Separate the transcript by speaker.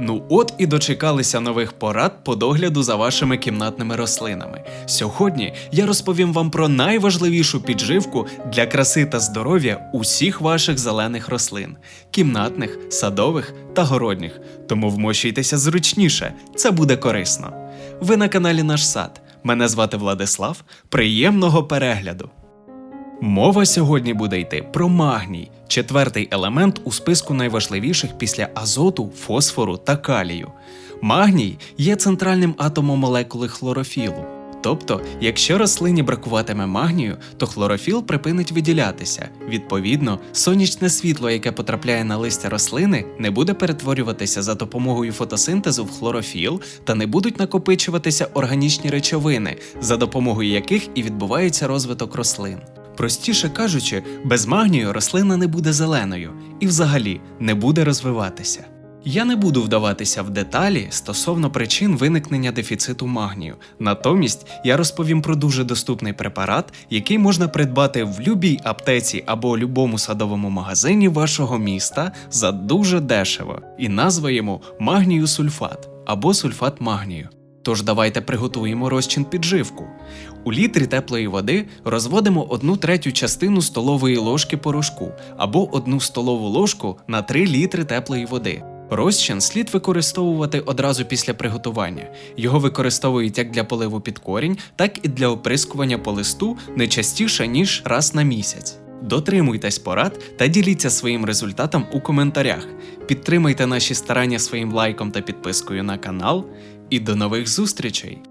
Speaker 1: Ну от і дочекалися нових порад по догляду за вашими кімнатними рослинами. Сьогодні я розповім вам про найважливішу підживку для краси та здоров'я усіх ваших зелених рослин кімнатних, садових та городніх. Тому вмощуйтеся зручніше, це буде корисно. Ви на каналі Наш Сад. Мене звати Владислав. Приємного перегляду! Мова сьогодні буде йти про магній, четвертий елемент у списку найважливіших після азоту, фосфору та калію. Магній є центральним атомом молекули хлорофілу. Тобто, якщо рослині бракуватиме магнію, то хлорофіл припинить виділятися. Відповідно, сонячне світло, яке потрапляє на листя рослини, не буде перетворюватися за допомогою фотосинтезу в хлорофіл та не будуть накопичуватися органічні речовини, за допомогою яких і відбувається розвиток рослин. Простіше кажучи, без магнію рослина не буде зеленою і взагалі не буде розвиватися. Я не буду вдаватися в деталі стосовно причин виникнення дефіциту магнію. Натомість я розповім про дуже доступний препарат, який можна придбати в любій аптеці або любому садовому магазині вашого міста за дуже дешево, і назва йому магнію сульфат або сульфат магнію. Тож давайте приготуємо розчин підживку. У літрі теплої води розводимо 1 третю частину столової ложки порошку або 1 столову ложку на 3 літри теплої води. Розчин слід використовувати одразу після приготування. Його використовують як для поливу під корінь, так і для оприскування по листу не частіше ніж раз на місяць. Дотримуйтесь порад та діліться своїм результатом у коментарях. Підтримайте наші старання своїм лайком та підпискою на канал. І до нових зустрічей!